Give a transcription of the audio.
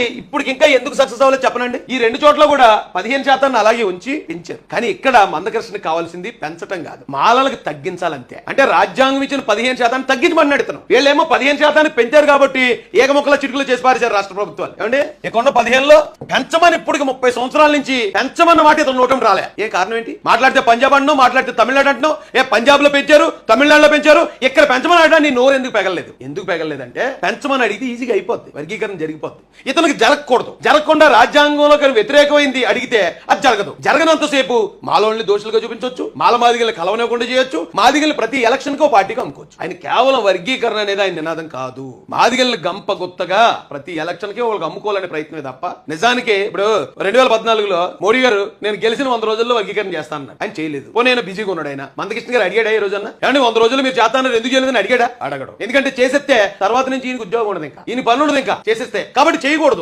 ఇప్పుడు ఇంకా ఎందుకు సక్సెస్ అవ్వాలో చెప్పనండి. ఈ రెండు చోట్ల కూడా పదిహేను శాతాన్ని అలాగే ఉంచి పెంచారు. కానీ ఇక్కడ మందకృష్ణ కావాల్సింది పెంచటం కాదు. మాలలకు తగ్గించాలంతే. అంటే రాజ్యాంగం ఇచ్చిన పదిహేను శాతాన్ని తగ్గించమని అడుగుతున్నాం. వీళ్ళేమో పదిహేను శాతాన్ని పెంచారు కాబట్టి ఏకముక్కల చిటుకులు చేసి పారేశారు రాష్ట్ర ప్రభుత్వాలు. ఏమండి? ఇక పదిహేనులో పెంచమని ఇప్పటికి ముప్పై సంవత్సరాల నుంచి పెంచమన్న మాట ఇతను నోటం రాలే. ఏ కారణం ఏంటి? మాట్లాడితే పంజాబ్ అంటున్నావు మాట్లాడితే తమిళనాడు అంటున్నావు. ఏ పంజాబ్లో పెంచారు తమిళనాడులో పెంచారు. ఇక్కడ పెంచమని అడగడానికి నీ నోరు ఎందుకు పెగలలేదు? ఎందుకు పెగలలేదంటే పెంచమని అడిగితే ఈజీగా అయిపోద్ది. వర్గీకరణ జరిగిపోద్ది. ఇతనికి జరగకూడదు. జరగకుండా రాజ్యాంగంలో కానీ వ్యతిరేకమైంది అడిగితే అది జరగదు. జరగనంతసేపు మాలోని దోషులుగా చూపించవచ్చు మాల మాదిగలు కలవనివ్వకుండా చేయొచ్చు మాదిగల్ని ప్రతి ఎలక్షన్కు పార్టీకి అమ్ముకోవచ్చు. ఆయన కేవలం వర్గీకరణ అనేది ఆయన నినాదం కాదు. మాదిగల్ని గంప గుత్తగా ప్రతి ఎలక్షన్కి వాళ్ళకి అమ్ముకోవాలనే ప్రయత్నమే తప్ప నిజానికి ఇప్పుడు రెండు వేల పద్నాలుగులో మోడీ గారు నేను గెలిచిన వంద రోజుల్లో వర్గీకరణ చేస్తాను ఆయన చేయలేదు. ఓ నేను బిజీగా ఉన్నాడు ఆయన. మందకృష్ణ గారు అడిగాడా ఈ రోజున కానీ వంద రోజులు మీరు చేస్తానని ఎందుకు చేయలేదని అడిగాడా? అడగడం. ఎందుకంటే చేసేస్తే తర్వాత నుంచి ఈయనకు ఉద్యోగం ఉండదు ఇంకా. ఈయన పనులు ఉండదు ఇంకా. చేసేస్తే. కాబట్టి చేయకూడదు.